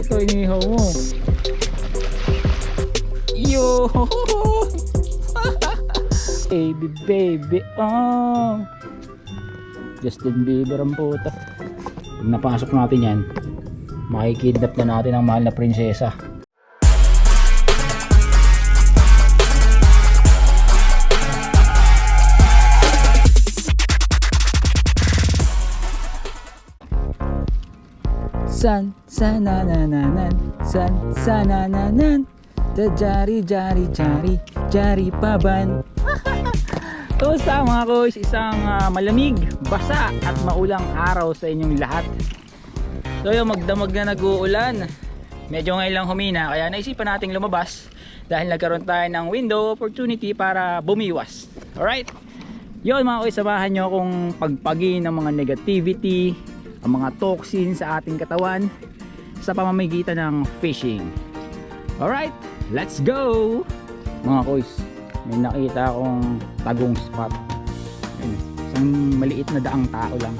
Ito, inihaw mo. Yo! baby, baby, oh! Justin Bieber ang puta. Pag napasok natin yan, makikidnap na natin ang mahal na prinsesa. San sana na na nan san sana na nan da jari jari jari jari paban Kumusta mga koys? Isang ah, malamig, basa at maulang araw sa inyong lahat. So yung magdamag na nag-uulan. Medyo ngayon lang humina kaya naisipan nating lumabas dahil nagkaroon tayo ng window opportunity para bumiwas. Alright? Yun mga koys, samahan nyo akong pagpagin ng mga negativity, ang mga toxin sa ating katawan sa pamamagitan ng fishing. Alright, let's go! Mga koys, may nakita akong tagong spot. Ayun, isang maliit na daang tao lang.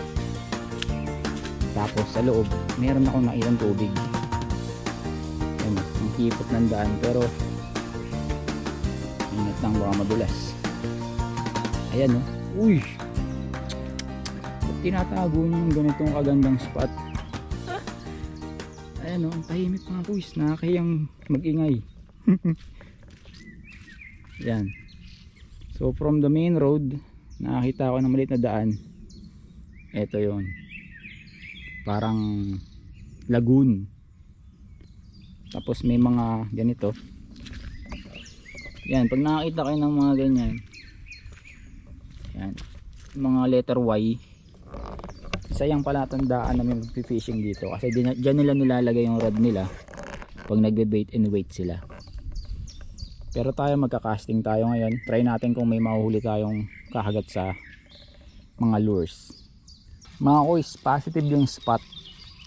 Tapos sa loob, meron akong nakitang tubig. Ayun, ang hipot ng daan pero ingat lang baka madulas. Ayan no. Uy! Tinatago niyo yung ganitong kagandang spot? Ayan no, ang tahimik mga boys. Nakakayang magingay. Yan. So from the main road, nakakita ko ng maliit na daan. Ito yon Parang lagoon. Tapos may mga ganito. Yan, pag nakakita kayo ng mga ganyan. Yan. Mga letter Y. Isa yung palatandaan na may fishing dito. Kasi dyan, nila nilalagay yung rod nila pag nagbe-bait and wait sila. Pero tayo magka-casting tayo ngayon. Try natin kung may mahuhuli tayong kakagat sa mga lures. Mga koys, positive yung spot.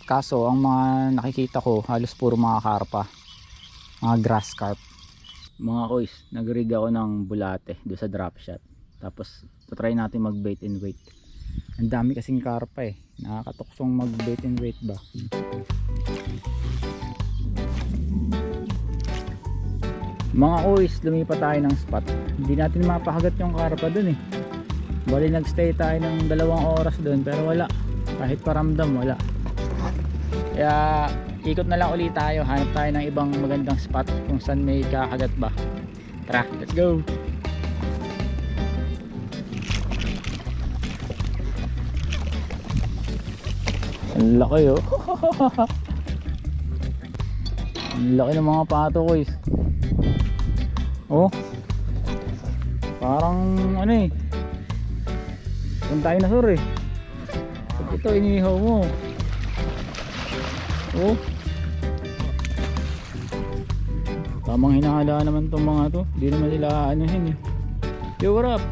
Kaso, ang mga nakikita ko, halos puro mga karpa. Mga grass carp. Mga koys, nag-rig ako ng bulate do sa drop shot. Tapos, try natin mag-bait and wait. Ang dami kasing karpa eh. Nakakatuksong mag-bait and wait ba? Mga koys, lumipat tayo ng spot. Hindi natin mapahagat yung karpa dun eh. Bali nagstay tayo ng dalawang oras dun pero wala. Kahit paramdam wala. Kaya ikot na lang ulit tayo. Hanap tayo ng ibang magandang spot kung saan may kakagat ba. Tara, let's go! Ang laki oh. Ang laki ng mga pato guys. Oh. Parang ano eh. Kung tayo na sur eh. Ito inihaw mo. Oh. Tamang hinahala naman tong mga to. Hindi naman sila anuhin eh. Yo, what up?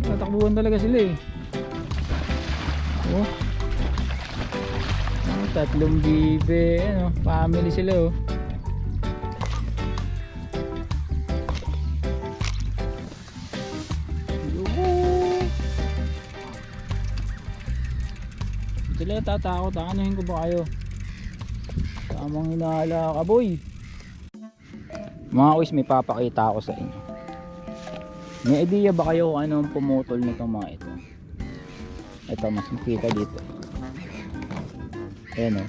Tatakbuhan talaga sila eh. Tatlong bibe, ano, family sila oh. Sila tatakot, anuhin ko ba kayo? Tamang hinahala ka boy. Mga kuis, may papakita ako sa inyo. May idea ba kayo kung anong pumutol nitong mga ito? Ito, mas makita dito. Ayan o.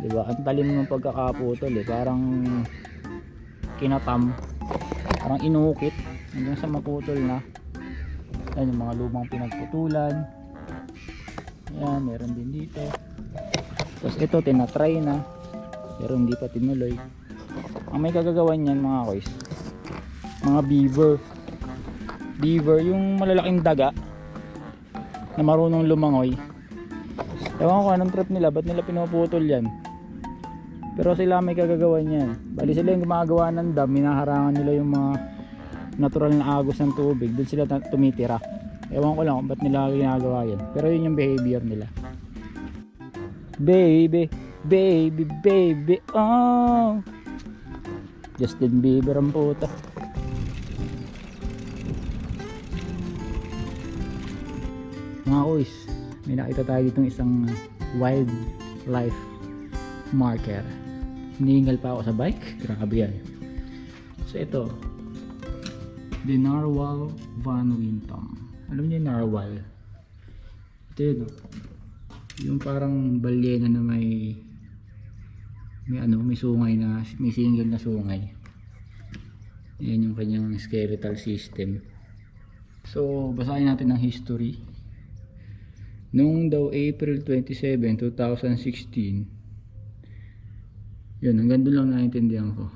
Diba? Ang talim ng pagkakaputol eh. Parang kinatam. Parang inukit. Hanggang sa maputol na. Ayan yung mga lumang pinagputulan. Ayan, meron din dito. Tapos ito, tinatry na. Pero hindi pa tinuloy. Ang may kagagawan yan mga kois. Mga beaver. Beaver, yung malalaking daga na marunong lumangoy. Ewan ko anong trip nila, ba't nila pinuputol yan? Pero sila may kagagawan yan. Bali sila yung gumagawa ng dam, minaharangan nila yung mga natural na agos ng tubig. Doon sila tumitira. Ewan ko lang kung ba't nila ginagawa yan. Pero yun yung behavior nila. Baby, baby, baby, oh. Justin Bieber ang puta. Mga kuys, may nakita tayo ditong isang uh, wild life marker. Hinihingal pa ako sa bike. Grabe yan. So ito, the Narwhal Van Wintom. Alam niyo yung Narwhal? Ito yun, oh. yung parang balyena na may may ano, may sungay na, may single na sungay. Yan yung kanyang skeletal system. So, basahin natin ang history. Noong daw April 27, 2016, yun, hanggang doon lang naiintindihan ko.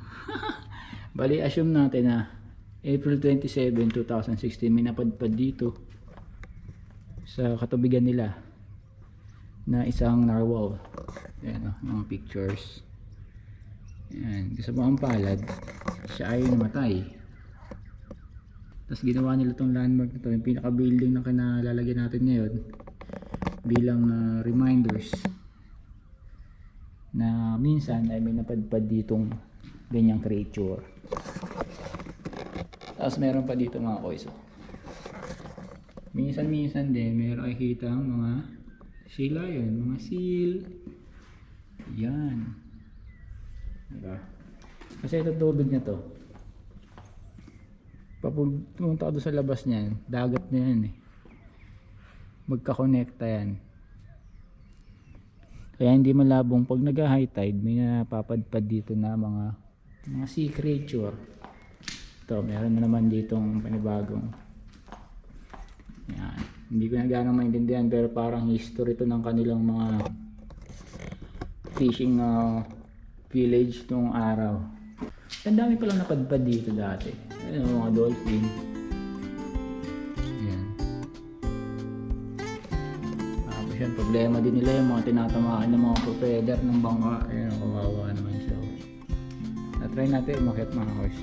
Bali, assume natin na April 27, 2016, may napadpad dito sa katubigan nila na isang narwhal. Ayan o, mga pictures. Ayan, sa mga palad, siya ay namatay. Tapos ginawa nila tong landmark na to, yung pinaka building na kinalalagyan natin ngayon bilang ah, reminders na minsan ay may napadpad ditong ganyang creature. Tapos meron pa dito mga koys. oh. Minsan-minsan din meron ay kita mga sea lion, mga seal. Yan. Diba? Kasi ito tubig na to. Kapag pumunta ka sa labas niyan, dagat na yan eh. Magkakonekta yan. Kaya hindi malabong pag nag-high tide, may napapadpad dito na mga mga sea creature. Ito, meron na naman ditong panibagong. Yan. Hindi ko na gano'ng maintindihan pero parang history to ng kanilang mga fishing uh, village nung araw. Ang dami palang napadpad dito dati. Ayun, mga dolphin. Yan, problema din nila yung mga tinatamaan ng mga propeller ng bangka. Ayun, kawawa naman siya. Na-try natin umakit mga horse.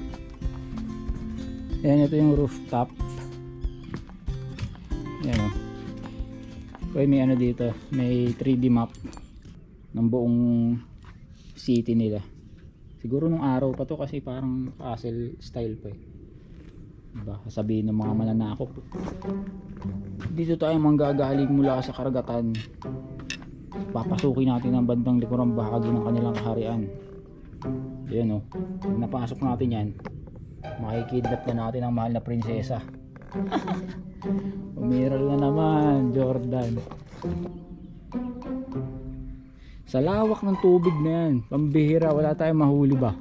Yan, ito yung rooftop. Yan o. Kaya may ano dito, may 3D map ng buong city nila. Siguro nung araw pa to kasi parang castle style pa eh. Diba? Sabihin ng mga mananakop. Dito tayo manggagaling mula sa karagatan. Papasukin natin ang bandang likurang bahagi ng kanilang kaharian. Ayan o. Pag napasok natin yan, makikidnap na natin ang mahal na prinsesa. Umiral na naman, Jordan. Sa lawak ng tubig na yan, pambihira, wala tayong mahuli ba?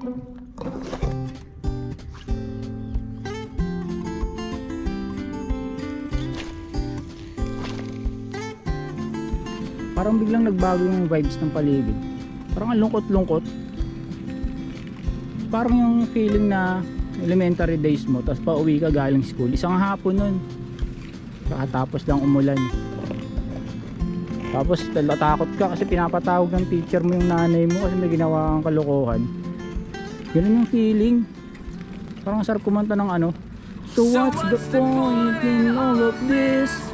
Parang biglang nagbago yung vibes ng paligid. Parang ang lungkot-lungkot. Parang yung feeling na elementary days mo, tapos pa uwi ka galing school. Isang hapon nun. Kakatapos lang umulan. Tapos natakot ka kasi pinapatawag ng teacher mo yung nanay mo kasi may ginawa kang kalokohan. Ganun yung feeling. Parang sarap kumanta ng ano. So what's the point in all of this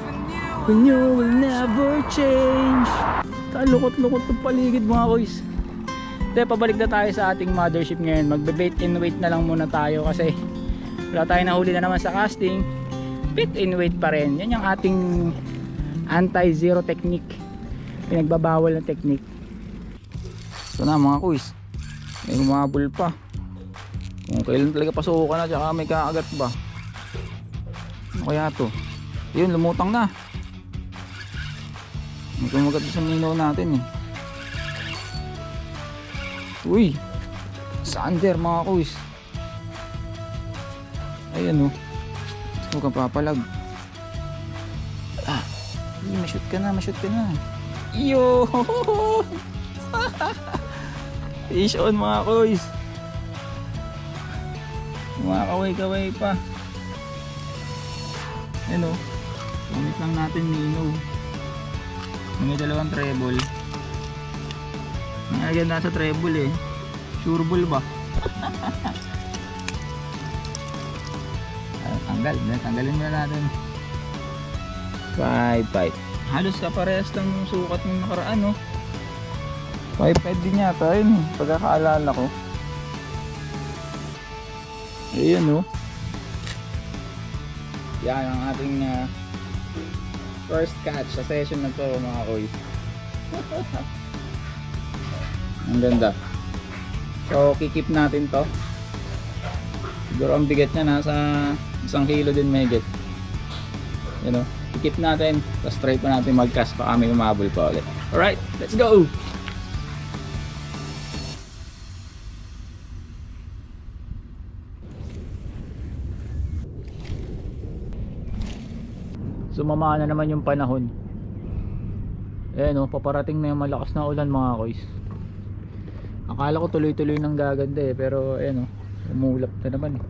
when you will never change? Kalukot-lukot ng paligid mga boys. Hindi, pabalik na tayo sa ating mothership ngayon. Magbe-bait and wait na lang muna tayo kasi wala tayong nahuli na naman sa casting. Bait and wait pa rin. Yan yung ating anti-zero technique. Pinagbabawal na technique. Ito na mga kuys. May umabol pa. Kung kailan talaga pasukan na tsaka may kaagat ba. Ano kaya to? Yun, lumutang na. May kumagat sa ninaw natin eh. Uy! Sander mga kuys. Ayan oh. Huwag kang papalag. Ah! Ay, ma-shoot ka na, ma-shoot ka na. Yo! Fish on mga kuys. Mga kaway-kaway pa. Ano? Gamit lang natin Nino. May dalawang treble. Nalagyan na sa treble eh. Sure ball ba? Tanggal. Tanggalin muna natin. 5-5. Halos kaparehas yung sukat ng nakaraan no. 5-5 din yata yun eh. Pagkakaalala ko. Ayan no. Yan ang ating ah, first catch sa session na to mga koy. Ang ganda. So, kikip natin to. Siguro ang bigat niya nasa isang kilo din megit. You know, kikip natin. Tapos try pa natin mag-cast pa kami umabol pa ulit. Alright, let's go! Sumama na naman yung panahon. Eh no, paparating na yung malakas na ulan mga koys. Akala ko tuloy-tuloy nang gaganda eh, pero eh no, umulap na naman eh.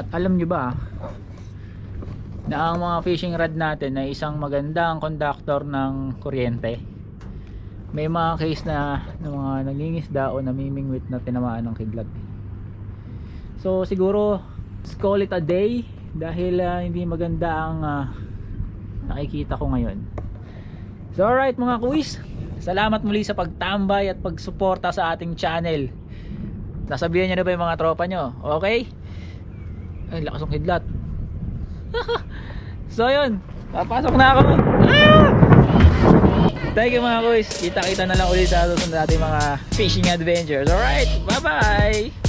At alam nyo ba, na ang mga fishing rod natin ay isang magandang conductor ng kuryente. May mga case na ng mga nangingisda o namimingwit na tinamaan ng kidlat. So siguro, let's call it a day dahil ah, hindi maganda ang ah, nakikita ko ngayon. So alright mga kuis, salamat muli sa pagtambay at pagsuporta sa ating channel. Nasabihan nyo na ba yung mga tropa nyo? Okay? Ay, lakas ng kidlat. so yun, papasok na ako. Ah! Thank you mga kuis. Kita-kita na lang ulit sa susunod nating mga fishing adventures. Alright, bye-bye!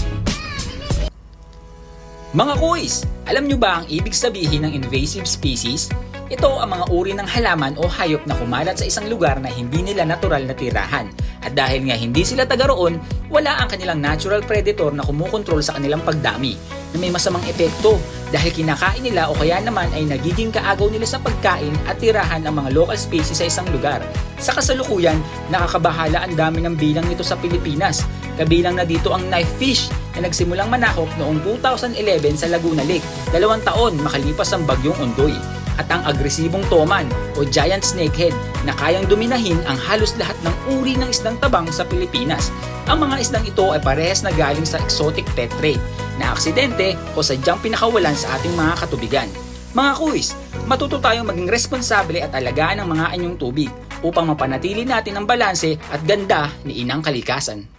Mga kuis, alam nyo ba ang ibig sabihin ng invasive species? Ito ang mga uri ng halaman o hayop na kumalat sa isang lugar na hindi nila natural na tirahan. At dahil nga hindi sila taga roon, wala ang kanilang natural predator na kumukontrol sa kanilang pagdami na may masamang epekto dahil kinakain nila o kaya naman ay nagiging kaagaw nila sa pagkain at tirahan ng mga local species sa isang lugar. Sa kasalukuyan, nakakabahala ang dami ng bilang nito sa Pilipinas. Kabilang na dito ang knife fish na nagsimulang manakop noong 2011 sa Laguna Lake, dalawang taon makalipas ang bagyong Ondoy at ang agresibong toman o giant snakehead na kayang dominahin ang halos lahat ng uri ng isdang tabang sa Pilipinas. Ang mga isdang ito ay parehas na galing sa exotic pet trade na aksidente o sadyang pinakawalan sa ating mga katubigan. Mga kuis, matuto tayong maging responsable at alagaan ang mga anyong tubig upang mapanatili natin ang balanse at ganda ni inang kalikasan.